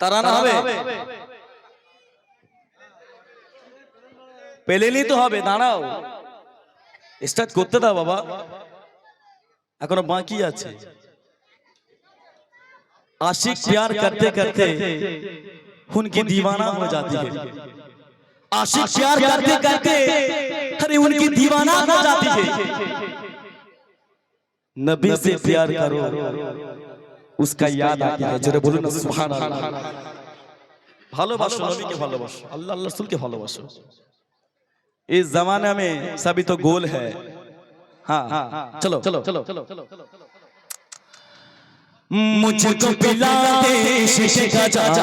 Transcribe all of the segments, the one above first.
তারানা হবে পেলেনি তো হবে দাঁড়াও স্টার্ট করতে দাও বাবা এখনো বাকি আছে आशिक प्यार करते करते उनकी दीवाना हो जाती है आशिक प्यार करते करते अरे उनकी दीवाना हो जाती है नबी से प्यार करो उसका याद आती है জোরে বলুন না সুবহানাল্লাহ ভালোবাসো নবীকে ভালোবাসো আল্লাহ আল্লাহ রসুলকে ভালোবাসো इस जमाने में सभी तो गोल है हाँ चलो चलो चलो मुझको पिला दे शीशे का जाम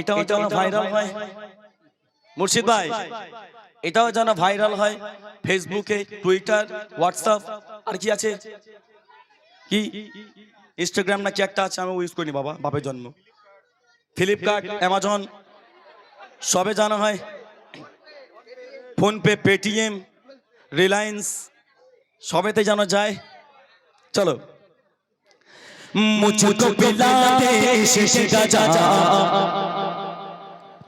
এটাও যেন ভাইরাল হয় মুর্শিদ ভাই এটাও যেন ভাইরাল হয় ফেসবুকে টুইটার হোয়াটসঅ্যাপ আর কি আছে কি? ইনস্টাগ্রাম নাকি একটা আছে আমি ইউজ করিনি বাবা বাপের জন্ম। ফ্লিপকার্ট অ্যামাজন সবে জানা হয়। ফোনপে পেটিএম রিলায়েন্স সবেতে জানা যায়। চলো। মুঝকো পিলাতে শিশিকা যা যা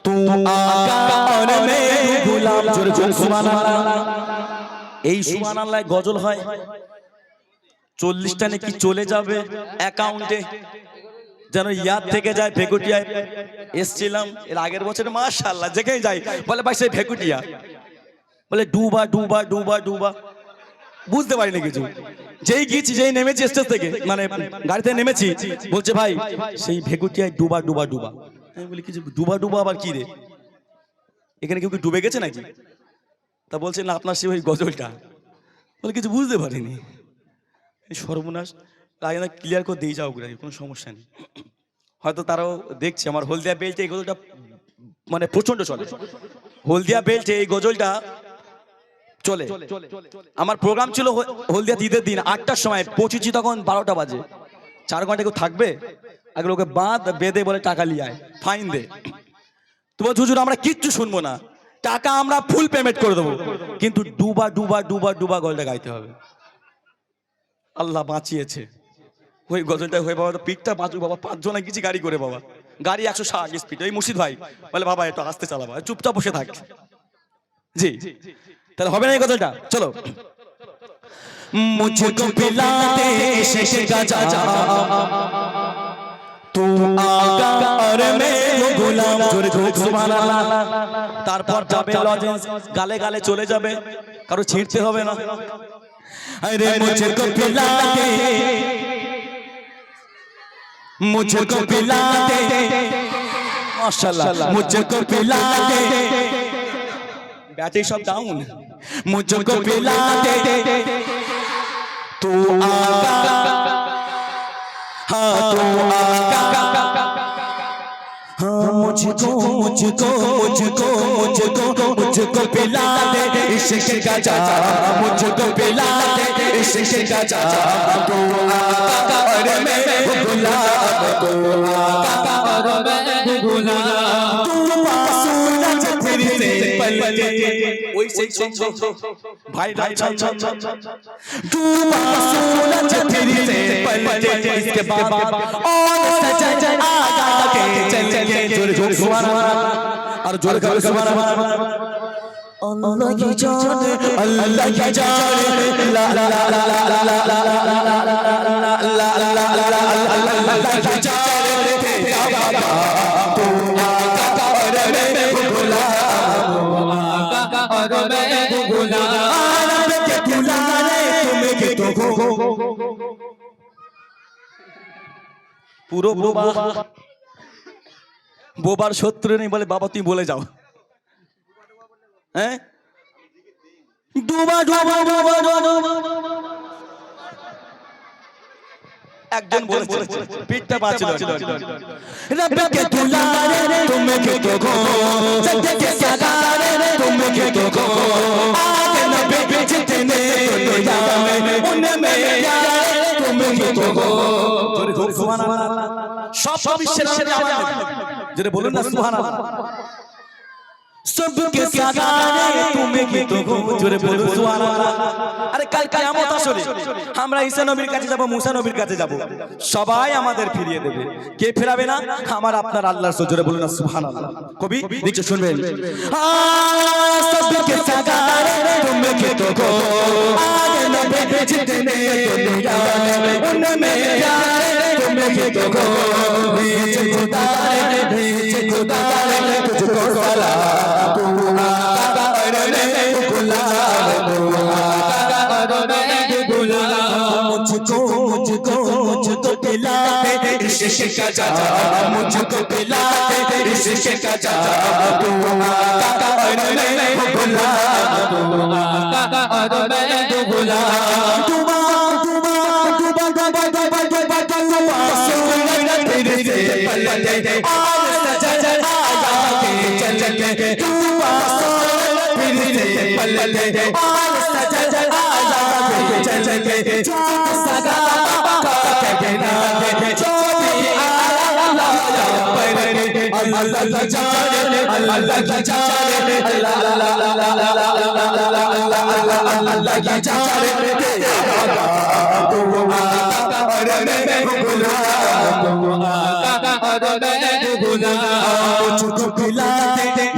তু মে গুলাম সুবহানাল্লাহ এই সুবহানাল্লাহ গজল হয়। চল্লিশটা নাকি চলে যাবে অ্যাকাউন্টে? যেন ইয়াদ থেকে যায় ভেকুটিয়ায় এসছিলাম এর আগের বছর মাশাআল্লাহ যেখানে যাই বলে ভাই সেই ভেকুটিয়া। বলে ডুবা ডুবা ডুবা ডুবা। বুঝতে পারিনি কিছু। যেই গিয়েছি যেই নেমেছি স্টেজ থেকে মানে গাড়িতে নেমেছি বলছে ভাই সেই ভেকুটিয়ায় ডুবা ডুবা ডুবা। আমি বলি কিছু ডুবা ডুবা আবার কি রে? এখানে কেউ কি ডুবে গেছে নাকি? তা বলছে না আপনার সে ওই গজলটা। বলে কিছু বুঝতে পারিনি। সর্বনাশ আগে না ক্লিয়ার করে দিয়ে যাও গ্রাহী কোনো সমস্যা নেই। হয়তো তারাও দেখছে, আমার হলদিয়া বেল্টে এই গজলটা মানে প্রচণ্ড চলে। হলদিয়া বেল্টে এই গজলটা চলে। আমার প্রোগ্রাম ছিল হলদিয়া ঈদের দিন আটটার সময় পৌঁছেছি তখন বারোটা বাজে। চার ঘণ্টা কেউ থাকবে? আগে লোকে বাঁধ বেঁধে বলে টাকা লিয়ে আয় ফাইন দে। তোমার বলছে আমরা কিচ্ছু শুনব না। টাকা আমরা ফুল পেমেন্ট করে দেবো। কিন্তু ডুবা ডুবা ডুবা ডুবা গলটা গাইতে হবে। আল্লাহ বাঁচিয়েছে। ওই গজলটা হয়ে বাবা তো পিকটা বাঁচু বাবা পাঁচজনে গেছি গাড়ি করে বাবা। গাড়ি একশো ষাট স্পিড ওই মুর্শিদ ভাই। বলে বাবা একটু আসতে চালাবা চুপচাপ বসে থাক। জি। তাহলে হবে না এই গজলটা? চলো। মুঝকো পিলা দে শেষে का তু আগা আর মে গোলাম জোরে জোরে সুবহানাল্লাহ তারপর যাবে লজেন্স গালে গালে চলে যাবে। কারও ছিঁড়তে হবে না। अरे मुझको पिला दे मुझको पिला दे माशाल्लाह मुझको पिला दे बैटरी सब डाउन मुझको पिला दे तू आ हाँ तू आ मुझको मुझको मुझको मुझको मुझको पिला दे इश्क का जाम मुझको पिला दे इश्क का जाम तू आका और मैं गुलाम तू आका और मैं गुलाम तू सूरज फिर से पलटे ওই সেই ছন্দ ভাই ভাই ছন ছন ছন डूबा सूरज फिर से पलटे इसके बाद और सजन आगा के चलेंगे जोर जोर सुभान और जोर कर सुभान अल्लाह की जान अल्लाह की जान ला ला ला ला ला ला ला ला ला ला ला ला अल्लाह की जान तेरा পুরো বোবার শত্রু নেই বলে বাবা তুমি বলে যাও হ্যাঁ একজন পিঠটা পাচ্ছিল সব বিশ্বের যেটা বলুন না সবকে সাজানে তুমি কি তো জোরে সুবহানাল্লাহ। আরে কাল কিয়ামত আসরে। আমরা ঈসা নবীর কাছে যাব মুসা নবীর কাছে যাব। সবাই আমাদের ফিরিয়ে দেবে। কে ফেরাবে না? আমার আপনার আল্লাহর জোরে বলুন না সুবহানাল্লাহ। কবি নিচে শুনবেন। সবকে সাজানে তুমি কি তো जितने दुनिया उनमें प्यार तुम्हें ही तो खो भेज खुदा भेज खुदा तुझको सलाम का चाचा मुझको पिला ऋषिश का चाचा बुला बुला पल दे और सजल आजाद चल के जो सगा का कहना दे जो भी आला पर दे अल्लाह का जान अल्लाह का जान अल्लाह अल्लाह अल्लाह अल्लाह अल्लाह अल्लाह का जान तू आता और मैं गुना तू आता और मैं गुना चुप खिला दे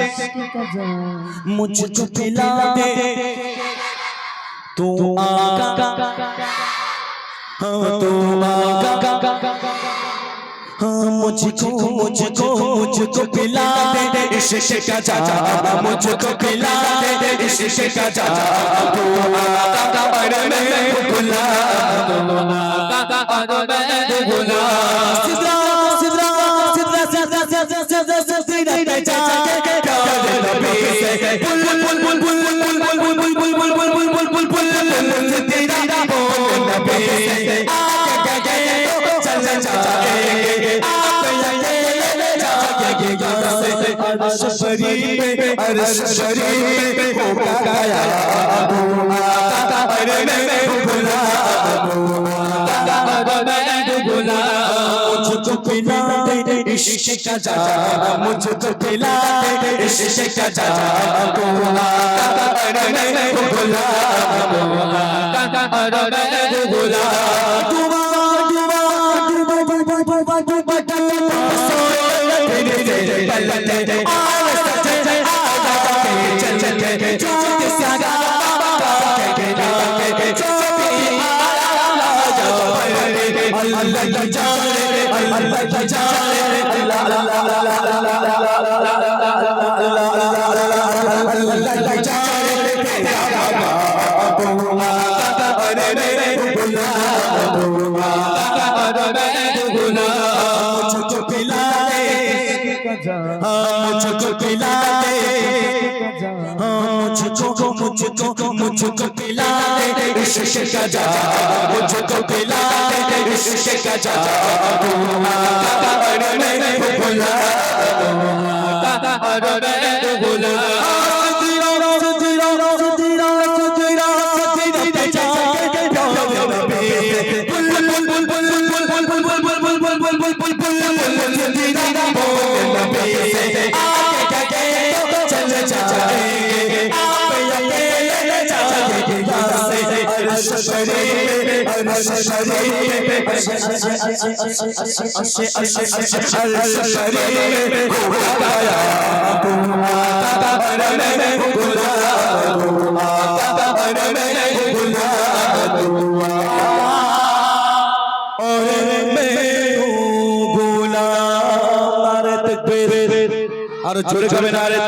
मुझको पिला दे तू आका हाँ तू आका हाँ मुझको मुझको मुझको पिला दे इश्क का जाजा मुझको पिला दे इश्क का जाजा तू आका करने गुलाम सिदरा सिदरा सिदरा सिदरा सिदरा सिदरा सिदरा अर्श शरीफ अर्श शरीफ होगा गया अबू आता अरे मैं भुला अबू आता मैं भुला मुझको बिना इश्क का जाजा मुझ तो पिला दे इश्क का जाजा Allah Allah Allah Allah मुझको पिला दे मुझको मुझको मुझको पिला इश्क का जादू मुझको पिला दे इश्क का जादू तार में भुला तार में भुला Cha cha cha আর জোরে যাবে না